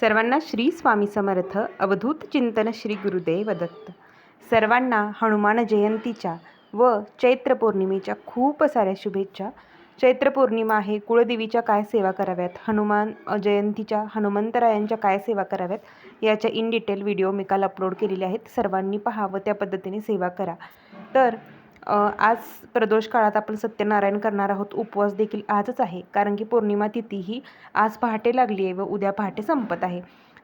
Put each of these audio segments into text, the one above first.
सर्वांना श्री स्वामी समर्थ अवधूत चिंतन श्री गुरुदेव दत्त सर्वांना हनुमान जयंतीच्या व चैत्र पौर्णिमेच्या खूप साऱ्या शुभेच्छा. चैत्र पौर्णिमा आहे कुळदेवीच्या काय सेवा कराव्यात? हनुमान जयंतीच्या हनुमंतरायांच्या काय सेवा कराव्यात? याच्या इन डिटेल व्हिडिओ मी काल अपलोड केलेले आहेत. सर्वांनी पहा व त्या पद्धतीने सेवा करा. तर आज प्रदोष काळात आपण सत्यनारायण करणार आहोत. उपवास देखील आजच आहे. कारण की पौर्णिमा तिथी ही आज पहाटे लागली आहे व उद्या पहाटे संपत आहे.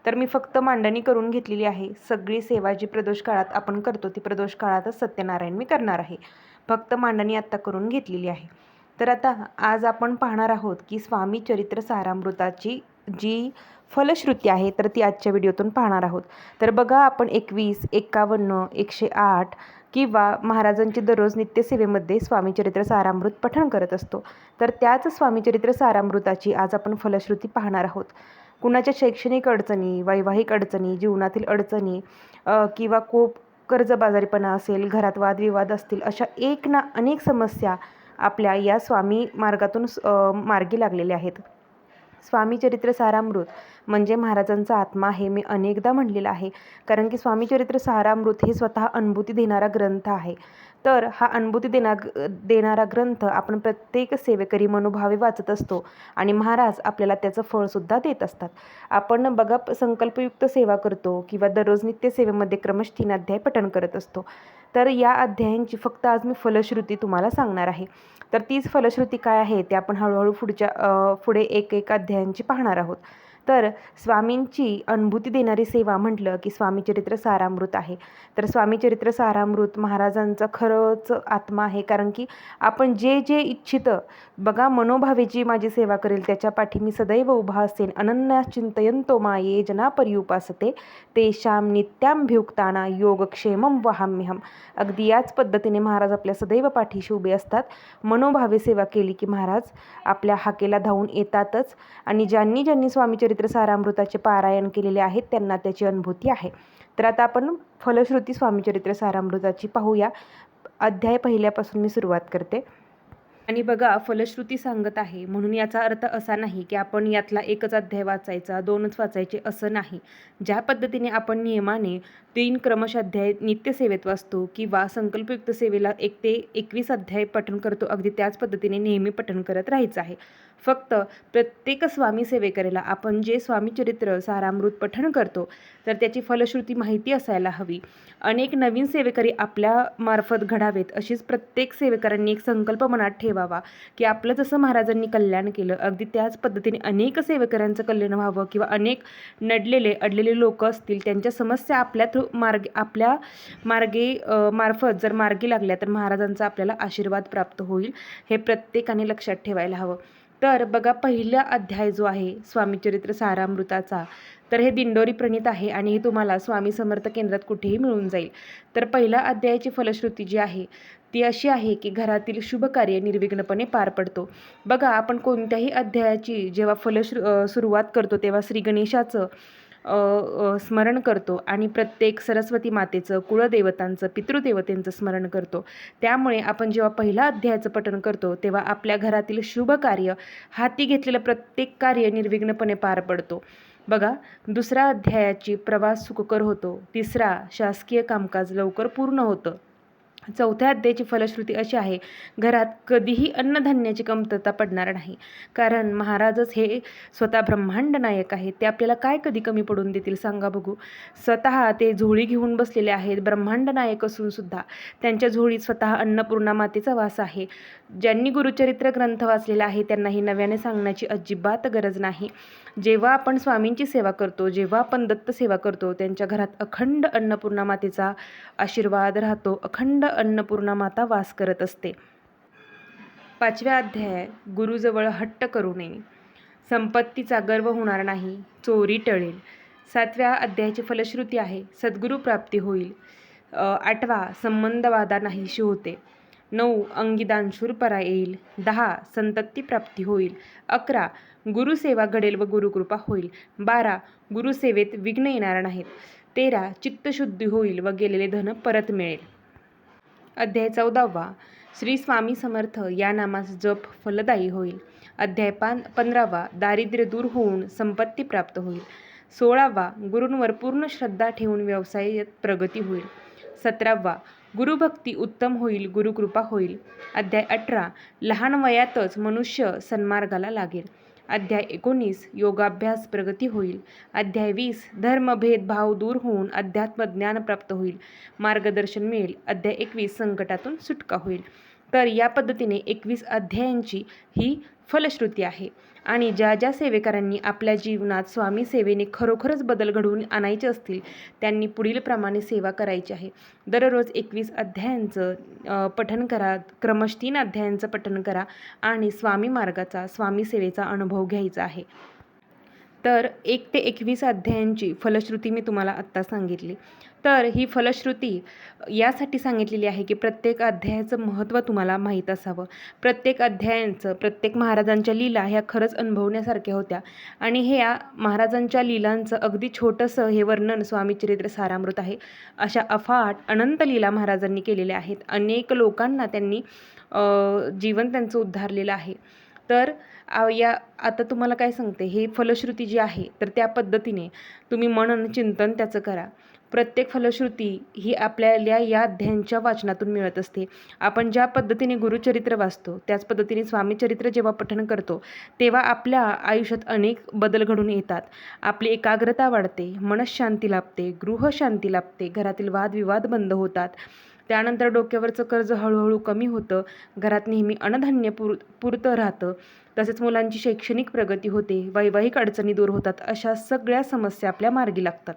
तर मी फक्त मांडणी करून घेतलेली आहे. सगळी सेवा जी प्रदोष काळात आपण करतो ती प्रदोष काळातच सत्यनारायण मी करणार आहे. फक्त मांडणी आत्ता करून घेतलेली आहे. तर आता आज आपण पाहणार आहोत की स्वामी चरित्र सारामृताची जी फलश्रुती आहे तर ती आजच्या व्हिडिओतून पाहणार आहोत. तर बघा आपण एकवीस एक्कावन्न एकशे आठ किंवा महाराजांची दररोज नित्यसेवेमध्ये स्वामीचरित्र सारामृत पठण करत असतो. तर त्याच स्वामीचरित्र सारामृताची आज आपण फलश्रुती पाहणार आहोत. कुणाच्या शैक्षणिक अडचणी वैवाहिक अडचणी जीवनातील अडचणी किंवा कोप कर्जबाजारीपणा असेल घरात वादविवाद असतील अशा एक ना अनेक समस्या आपल्या या स्वामी मार्गातून मार्गी लागलेल्या आहेत. स्वामी चरित्र सारामृत म्हणजे महाराजांचा आत्मा आहे मी अनेकदा म्हणलेलं आहे. कारण की स्वामी चरित्र सारामृत हे स्वतः अनुभूती देणारा ग्रंथ आहे. तर हा अनुभूती देना देणारा ग्रंथ आपण प्रत्येक सेवेकरी मनोभावे वाचत असतो आणि महाराज आपल्याला त्याचं फळसुद्धा देत असतात. आपण बघा संकल्पयुक्त सेवा करतो किंवा दररोज नित्य सेवेमध्ये क्रमश तीन अध्याय पठण करत असतो. तर या अध्यायांची फक्त आज मी फलश्रुती तुम्हाला सांगणार आहे. तर तीच फलश्रुती काय आहे ते आपण हळूहळू पुढच्या पुढे एक एक अध्यायांची पाहणार आहोत. तर स्वामींची अनुभूती देणारी सेवा म्हटलं की स्वामीचरित्र सारामृत आहे. तर स्वामीचरित्र सारामृत महाराजांचं खरंच आत्मा आहे. कारण की आपण जे जे इच्छितं बघा मनोभावे जी माझी सेवा करेल त्याच्या पाठी मी सदैव उभा असेन. अनन्या चिंतयंतो माये जना पर्युपासते तेषां नित्याभियुक्ताना योगक्षेमं वहाम्यहम. अगदी याच पद्धतीने महाराज आपल्या सदैव पाठीशी उभे असतात. मनोभावे सेवा केली की महाराज आपल्या हाकेला धावून येतातच. आणि ज्यांनी ज्यांनी स्वामीचरित्र सारामृताचे पारायण केलेले आहेत त्यांना त्याची अनुभूती आहे. तर आता आपण फलश्रुती स्वामीचरित्र सारामृताची पाहूया. अध्याय पहिल्यापासून मी सुरुवात करते. आणि बघा फलश्रुती सांगत आहे म्हणून याचा अर्थ असा नाही की आपण यातला एकच अध्याय वाचायचा दोनच वाचायचे असं नाही. ज्या पद्धतीने आपण नियमाने तीन क्रमश अध्याय नित्यसेवेत वाचतो किंवा संकल्पयुक्त सेवेला एक ते एकवीस अध्याय पठण करतो अगदी त्याच पद्धतीने नेहमी पठण करत राहायचं आहे. फक्त प्रत्येक स्वामी सेवेकरेला आपण जे स्वामी चरित्र सारामृत पठण करतो तर त्याची फलश्रुती माहिती असायला हवी. अनेक नवीन सेवेकरी आपल्या मार्फत घडावेत अशीच प्रत्येक सेवेकरांनी एक संकल्प मनात ठेवा ठेवावा की आपलं जसं महाराजांनी कल्याण केलं अगदी त्याच पद्धतीने अनेक सेवेकऱ्यांचं कल्याण व्हावं किंवा अनेक नडलेले अडलेले लोक असतील त्यांच्या समस्या आपल्या थ्रू मार्गे आपल्या मार्गे मार्फत जर मार्गी लागल्या तर महाराजांचा आपल्याला आशीर्वाद प्राप्त होईल हे प्रत्येकाने लक्षात ठेवायला हवं. तर बघा पहिला अध्याय जो आहे स्वामीचरित्र सारामृताचा तर हे दिंडोरी प्रणित आहे आणि हे तुम्हाला स्वामी समर्थ केंद्रात कुठेही मिळून जाईल. तर पहिल्या अध्यायाची फलश्रुती जी आहे ती अशी आहे की घरातील शुभ कार्य निर्विघ्नपणे पार पडतो. बघा आपण कोणत्याही अध्यायाची जेव्हा फलश्रु सुरुवात करतो तेव्हा श्री गणेशाचं स्मरण करतो आणि प्रत्येक सरस्वती मातेचं कुळदेवतांचं पितृदेवतेंचं स्मरण करतो. त्यामुळे आपण जेव्हा पहिल्या अध्यायाचं पठण करतो तेव्हा आपल्या घरातील शुभ कार्य हाती घेतलेलं प्रत्येक कार्य निर्विघ्नपणे पार पडतो. बघा दुसरा अध्यायाची प्रवास सुखकर होतो. तिसरा शासकीय कामकाज लवकर पूर्ण होतं. चौथ्या अध्यायाची फलश्रुती अशी आहे घरात कधीही अन्नधान्याची कमतरता पडणार नाही. कारण महाराजच हे स्वतः ब्रह्मांड नायक आहेत. ते आपल्याला काय कधी कमी पडून देतील? सांगा बघू. स्वतः ते झोळी घेऊन बसलेले आहेत. ब्रह्मांड नायक असून सुद्धा त्यांच्या झोळीत स्वतः अन्नपूर्णा मातेचा वास आहे. ज्यांनी गुरुचरित्र ग्रंथ वाचलेला आहे त्यांना ही नव्याने सांगण्याची अजिबात गरज नाही. जेव्हा आपण स्वामींची सेवा करतो जेव्हा आपण दत्त सेवा करतो त्यांच्या घरात अखंड अन्नपूर्णा मातेचा आशीर्वाद राहतो. अखंड अन्नपूर्णा माता वास करत असते. पाचव्या अध्याय गुरुजवळ हट्ट करू नये. संपत्तीचा गर्व होणार नाही चोरी टळेल. सातव्या अध्यायाची फलश्रुती आहे सद्गुरू प्राप्ती होईल. आठवा संबंधवादा नाहीशी होते. नऊ अंगिदान शूरपरा येईल. दहा संतती प्राप्ती होईल. अकरा गुरुसेवा घडेल व गुरुकृपा होईल. बारा गुरुसेवेत विघ्न येणार नाहीत. तेरा चित्तशुद्धी होईल व गेलेले धन परत मिळेल. अध्याय चौदावा श्री स्वामी समर्थ या नामास जप फलदायी होईल. अध्याय पान पंधरावा. दारिद्र्य दूर होऊन संपत्ती प्राप्त होईल. सोळावा. गुरूंवर पूर्ण श्रद्धा ठेवून व्यवसायात प्रगती होईल. सतरावा. गुरुभक्ती उत्तम होईल गुरुकृपा होईल. अध्याय अठरा. लहान वयातच मनुष्य सन्मार्गाला लागेल. अध्याय एकोणीस योगाभ्यास प्रगती होईल. अध्याय वीस धर्मभेदभाव दूर होऊन अध्यात्म ज्ञान प्राप्त होईल. मार्गदर्शन मिळेल. अध्याय एकवीस संकटातून सुटका होईल. तर या पद्धतीने एकवीस अध्यायांची ही फलश्रुती आहे. आणि ज्या ज्या सेवेकरांनी आपल्या जीवनात स्वामी सेवेने खरोखरच बदल घडवून आणायचे असतील त्यांनी पुढीलप्रमाणे सेवा करायची आहे. दररोज एकवीस अध्यायांचं पठन करा क्रमश तीन अध्यायांचं पठन करा आणि स्वामी मार्गाचा स्वामी सेवेचा अनुभव घ्यायचा आहे. तर एक ते एकवीस अध्यायांची फलश्रुती मी तुम्हाला आत्ता सांगितली. तर ही फलश्रुती यासाठी सांगितलेली आहे की प्रत्येक अध्यायाचं महत्त्व तुम्हाला माहीत असावं. प्रत्येक अध्यायांचं प्रत्येक महाराजांच्या लीला ह्या खरंच अनुभवण्यासारख्या होत्या. आणि हे या महाराजांच्या लीलांचं अगदी छोटंसं हे वर्णन स्वामीचरित्र सारामृत आहे. अशा अफाट अनंत लीला महाराजांनी केलेल्या आहेत. अनेक लोकांना त्यांनी जीवन त्यांचं उद्धारलेलं आहे. तर या आता तुम्हाला काय सांगते हे फलश्रुती जी आहे तर त्या पद्धतीने तुम्ही मनन चिंतन त्याचं करा. प्रत्येक फलश्रुती ही आपल्याला या अध्यायांच्या वाचनातून मिळत असते. आपण ज्या पद्धतीने गुरुचरित्र वाचतो त्याच पद्धतीने स्वामीचरित्र जेव्हा पठण करतो तेव्हा आपल्या आयुष्यात अनेक बदल घडून येतात. आपली एकाग्रता वाढते मनशांती लाभते गृहशांती लाभते घरातील वादविवाद बंद होतात. त्यानंतर डोक्यावरचं कर्ज हळूहळू कमी होतं. घरात नेहमी अनधान्य पुर पुरतं राहतं. तसेच मुलांची शैक्षणिक प्रगती होते. वैवाहिक अडचणी दूर होतात. अशा सगळ्या समस्या आपल्या मार्गी लागतात.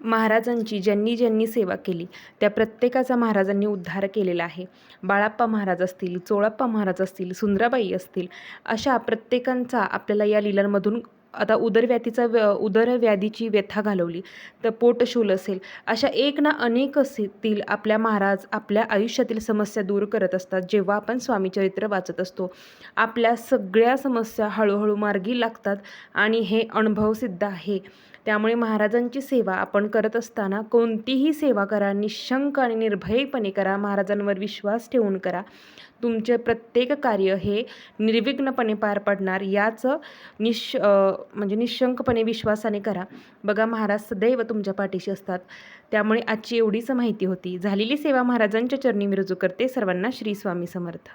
महाराजांची ज्यांनी ज्यांनी सेवा केली त्या प्रत्येकाचा महाराजांनी उद्धार केलेला आहे. बाळाप्पा महाराज असतील चोळाप्पा महाराज असतील सुंदराबाई असतील अशा प्रत्येकांचा आपल्याला या लिलांमधून आता उदरव्याधीचा व्य उदरव्याधीची व्यथा घालवली तर पोटशूल असेल. अशा एक ना अनेक असतील आपल्या महाराज आपल्या आयुष्यातील समस्या दूर करत असतात जेव्हा आपण स्वामीचरित्र वाचत असतो. आपल्या सगळ्या समस्या हळूहळू मार्गी लागतात आणि हे अनुभवसिद्ध आहे. त्यामुळे महाराजांची सेवा आपण करत असताना कोणतीही सेवा करा निशंक आणि निर्भयपणे करा. महाराजांवर विश्वास ठेवून करा. तुमचे प्रत्येक कार्य हे निर्विघ्नपणे पार पडणार याचं निश म्हणजे निशंकपणे विश्वासाने करा. बघा महाराज सदैव तुमच्या पाठीशी असतात. त्यामुळे आजची एवढीच माहिती होती. झालेली सेवा महाराजांच्या चरणी मी रुजू करते. सर्वांना श्री स्वामी समर्थ.